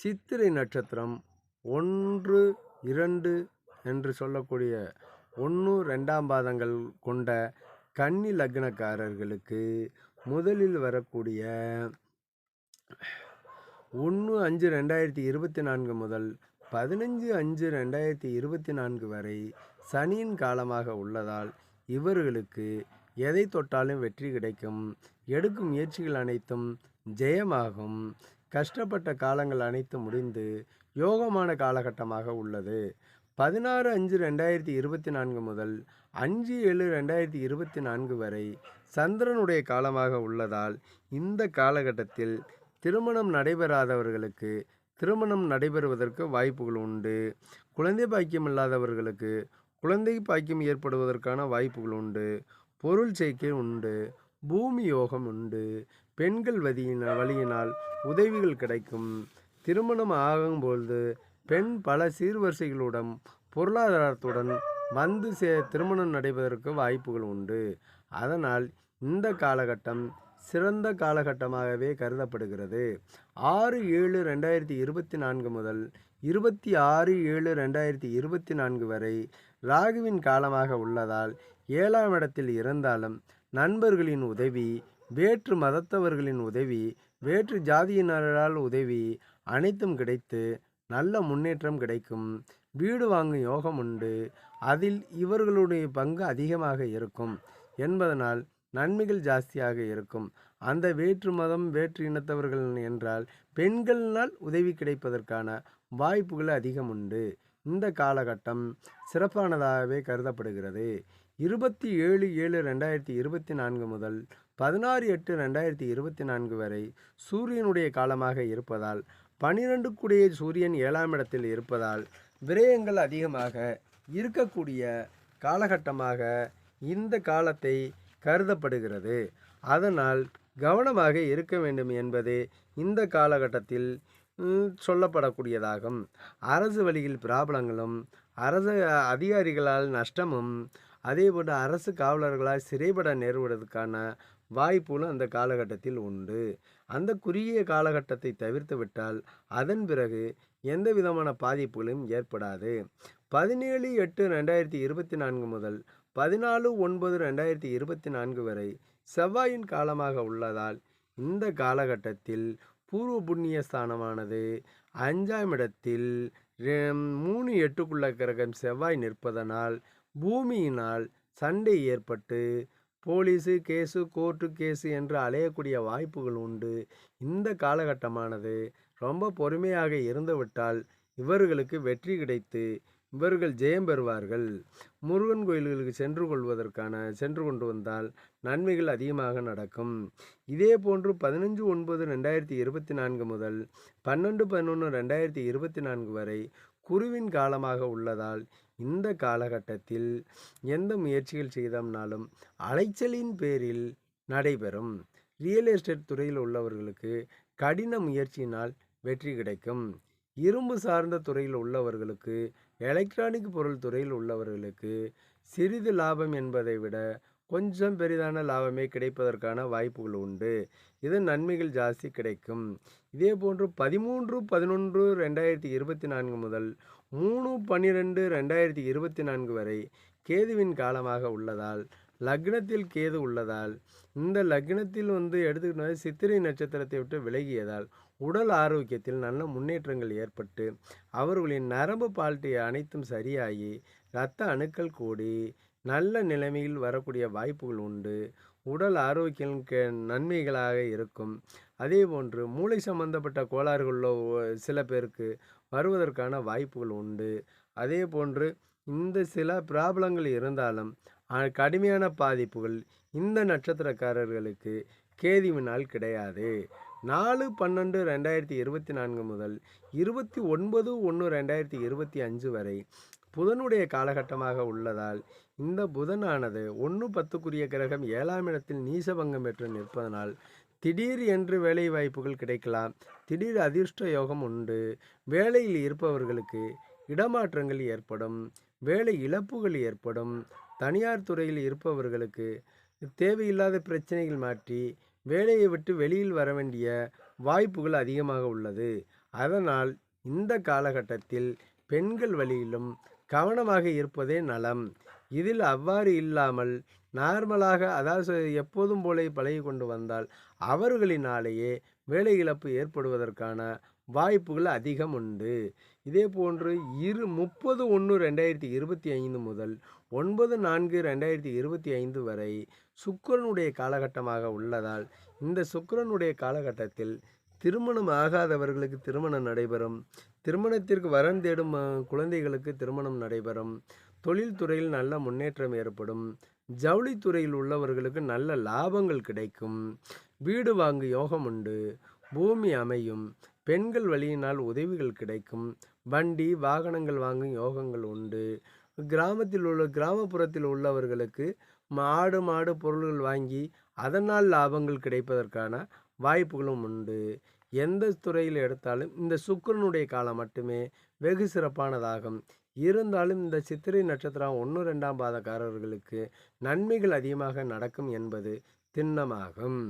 சித்திரை நட்சத்திரம் ஒன்று இரண்டு என்று சொல்லக்கூடிய ஒன்று ரெண்டாம் பாதங்கள் கொண்ட கன்னி லக்னக்காரர்களுக்கு முதலில் வரக்கூடிய ஒன்று அஞ்சு ரெண்டாயிரத்தி இருபத்தி நான்கு முதல் பதினஞ்சு அஞ்சு ரெண்டாயிரத்தி இருபத்தி நான்கு வரை சனியின் காலமாக உள்ளதால் இவர்களுக்கு எதை தொட்டாலும் வெற்றி கிடைக்கும். எடுக்கும் முயற்சிகள் அனைத்தும் ஜெயமாகும். கஷ்டப்பட்ட காலங்கள் அனைத்தும் முடிந்து யோகமான காலகட்டமாக உள்ளது. பதினாறு அஞ்சு ரெண்டாயிரத்தி இருபத்தி நான்கு முதல் அஞ்சு ஏழு ரெண்டாயிரத்தி இருபத்தி நான்கு வரை சந்திரனுடைய காலமாக உள்ளதால் இந்த காலகட்டத்தில் திருமணம் நடைபெறாதவர்களுக்கு திருமணம் நடைபெறுவதற்கு வாய்ப்புகள் உண்டு. குழந்தை பாக்கியம் இல்லாதவர்களுக்கு குழந்தை பாக்கியம் ஏற்படுவதற்கான வாய்ப்புகள் உண்டு. பொருள் சேர்க்கை உண்டு. பூமி யோகம் உண்டு. பெண்கள் வதியின வழியினால் உதவிகள் கிடைக்கும். திருமணம் ஆகும்பொழுது பெண் பல சீர்வரிசைகளுடன் பொருளாதாரத்துடன் வந்து சே திருமணம் நடைபெறதற்கு வாய்ப்புகள் உண்டு. அதனால் இந்த காலகட்டம் சிறந்த காலகட்டமாகவே கருதப்படுகிறது. ஆறு ஏழு ரெண்டாயிரத்தி இருபத்தி நான்கு முதல் இருபத்தி ஆறு ஏழு ரெண்டாயிரத்தி இருபத்தி நான்கு வரை ராகுவின் காலமாக உள்ளதால் ஏழாம் இடத்தில் இருந்தாலும் நண்பர்களின் உதவி வேற்று மதத்தவர்களின் உதவி வேற்று ஜாதியினரால் உதவி அனைத்தும் கிடைத்து நல்ல முன்னேற்றம் கிடைக்கும். வீடு வாங்கும் யோகம் உண்டு. அதில் இவர்களுடைய பங்கு அதிகமாக இருக்கும். என்பதனால் நன்மைகள் ஜாஸ்தியாக இருக்கும். அந்த வேற்று மதம் வேற்று இனத்தவர்கள் என்றால் பெண்களினால் உதவி கிடைப்பதற்கான வாய்ப்புகள் அதிகம் உண்டு. இந்த காலகட்டம் சிறப்பானதாகவே கருதப்படுகிறது. இருபத்தி ஏழு ஏழு ரெண்டாயிரத்தி இருபத்தி நான்கு முதல் பதினாறு எட்டு ரெண்டாயிரத்தி இருபத்தி நான்கு வரை சூரியனுடைய காலமாக இருப்பதால் பனிரெண்டு கூடிய சூரியன் ஏழாம் இடத்தில் இருப்பதால் விரயங்கள் அதிகமாக இருக்கக்கூடிய காலகட்டமாக இந்த காலத்தை கருதப்படுகிறது. அதனால் கவனமாக இருக்க வேண்டும் என்பது இந்த காலகட்டத்தில் சொல்லப்படக்கூடியதாகும். அரசு வழியில் பிராபலங்களும் அரசு அதிகாரிகளால் நஷ்டமும் அதேபோன்று அரசு காவலர்களால் சிறைப்பட நேருவதற்கான வாய்ப்புகளும் அந்த காலகட்டத்தில் உண்டு. அந்த குறுகிய காலகட்டத்தை தவிர்த்து விட்டால் அதன் பிறகு எந்த விதமான பாதிப்புகளும் ஏற்படாது. பதினேழு எட்டு ரெண்டாயிரத்தி இருபத்தி நான்கு முதல் பதினாலு ஒன்பது ரெண்டாயிரத்தி இருபத்தி நான்கு வரை செவ்வாயின் காலமாக உள்ளதால் இந்த காலகட்டத்தில் பூர்வ புண்ணிய ஸ்தானமானது அஞ்சாம் இடத்தில் ரெ- மூணு எட்டுக்குள்ள கிரகம் செவ்வாய் நிற்பதனால் பூமியினால் சண்டை ஏற்பட்டு போலீஸு கேஸு கோர்ட்டு கேஸு என்று அலையக்கூடிய வாய்ப்புகள் உண்டு. இந்த காலகட்டமானது ரொம்ப பொறுமையாக இருந்துவிட்டால் இவர்களுக்கு வெற்றி கிடைத்து இவர்கள் ஜெயம் பெறுவார்கள். முருகன் கோயில்களுக்கு சென்று கொள்வதற்கான சென்று கொண்டு வந்தால் நன்மைகள் அதிகமாக நடக்கும். இதே போன்று பதினஞ்சு ஒன்பது ரெண்டாயிரத்தி இருபத்தி நான்கு முதல் பன்னெண்டு பதினொன்று ரெண்டாயிரத்தி இருபத்தி நான்கு வரை குருவின் காலமாக உள்ளதால் இந்த காலகட்டத்தில் எந்த முயற்சிகள் செய்தோம்னாலும் அலைச்சலின் பேரில் நடைபெறும். ரியல் எஸ்டேட் துறையில் உள்ளவர்களுக்கு கடின முயற்சியினால் வெற்றி கிடைக்கும். இரும்பு சார்ந்த துறையில் உள்ளவர்களுக்கு எலக்ட்ரானிக் பொருள் துறையில் உள்ளவர்களுக்கு சிறிது லாபம் என்பதை விட கொஞ்சம் பெரிதான லாபமே கிடைப்பதற்கான வாய்ப்புகள் உண்டு. இதன் நன்மைகள் ஜாஸ்தி கிடைக்கும். இதே போன்று பதிமூன்று பதினொன்று ரெண்டாயிரத்தி இருபத்தி நான்கு முதல் மூணு பன்னிரெண்டு ரெண்டாயிரத்தி இருபத்தி நான்கு வரை கேதுவின் காலமாக உள்ளதால் லக்னத்தில் கேது உள்ளதால் இந்த லக்னத்தில் வந்து எடுத்துக்கிட்டோம் சித்திரை நட்சத்திரத்தை விட்டு விலகியதால் உடல் ஆரோக்கியத்தில் நல்ல முன்னேற்றங்கள் ஏற்பட்டு அவர்களின் நரம்பு பால்ட்டி அனைத்தும் சரியாகி இரத்த அணுக்கள் கூடி நல்ல நிலைமையில் வரக்கூடிய வாய்ப்புகள் உண்டு. உடல் ஆரோக்கியம் கே- நன்மைகளாக இருக்கும். அதே போன்று மூளை சம்பந்தப்பட்ட கோளாறுகளில் சில பேருக்கு வருவதற்கான வாய்ப்புகள் உண்டு. அதே போன்று இந்த சில பிராபலங்கள் இருந்தாலும் கடுமையான பாதிப்புகள் இந்த நட்சத்திரக்காரர்களுக்கு கேதிவினால் கிடையாது. நாலு பன்னெண்டு ரெண்டாயிரத்தி இருபத்தி நான்கு முதல் இருபத்தி ஒன்பது ஒன்று ரெண்டாயிரத்தி இருபத்தி அஞ்சு வரை புதனுடைய காலகட்டமாக உள்ளதால் இந்த புதனானது ஒன்று பத்துக்குரிய கிரகம் ஏழாம் இடத்தில் நீசபங்கம் பெற்று நிற்பதனால் திடீர் என்று வேலை வாய்ப்புகள் கிடைக்கலாம். திடீர் அதிர்ஷ்ட யோகம் உண்டு. வேலையில் இருப்பவர்களுக்கு இடமாற்றங்கள் ஏற்படும். வேலை இழப்புகள் ஏற்படும். தனியார் துறையில் இருப்பவர்களுக்கு தேவையில்லாத பிரச்சனைகள் மாற்றி வேலையை விட்டு வெளியில் வர வேண்டிய வாய்ப்புகள் அதிகமாக உள்ளது. அதனால் இந்த காலகட்டத்தில் பெண்கள் வழியிலும் கவனமாக இருப்பதே நலம். இதில் அவ்வாறு இல்லாமல் நார்மலாக அதாவது எப்போதும் போல பழகி கொண்டு வந்தால் அவர்களினாலேயே வேலை இழப்பு ஏற்படுவதற்கான வாய்ப்புகள் அதிகம் உண்டு. இதே போன்று இரு முப்பது ஒன்று ரெண்டாயிரத்தி இருபத்தி ஐந்து முதல் ஒன்பது நான்கு ரெண்டாயிரத்தி இருபத்தி ஐந்து வரை சுக்கரனுடைய காலகட்டமாக உள்ளதால் இந்த சுக்கரனுடைய காலகட்டத்தில் திருமணம் ஆகாதவர்களுக்கு திருமணம் நடைபெறும். திருமணத்திற்கு வரன் தேடும் குழந்தைகளுக்கு திருமணம் நடைபெறும். தொழில்துறையில் நல்ல முன்னேற்றம் ஏற்படும். ஜவுளித்துறையில் உள்ளவர்களுக்கு நல்ல லாபங்கள் கிடைக்கும். வீடு வாங்கு யோகம் உண்டு. பூமி அமையும். பெண்கள் வழியினால் உதவிகள் கிடைக்கும். வண்டி வாகனங்கள் வாங்கும் யோகங்கள் உண்டு. கிராமத்தில் உள்ள கிராமப்புறத்தில் உள்ளவர்களுக்கு மாடு மாடு பொருள்கள் வாங்கி அதனால் லாபங்கள் கிடைப்பதற்கான வாய்ப்புகளும் உண்டு. எந்த துறையில் எடுத்தாலும் இந்த சுக்கரனுடைய காலம் மட்டுமே வெகு சிறப்பானதாகும். இருந்தாலும் இந்த சித்திரை நட்சத்திரம் ஒன்று ரெண்டாம் பாதக்காரர்களுக்கு நன்மைகள் அதிகமாக நடக்கும் என்பது திண்ணமாகும்.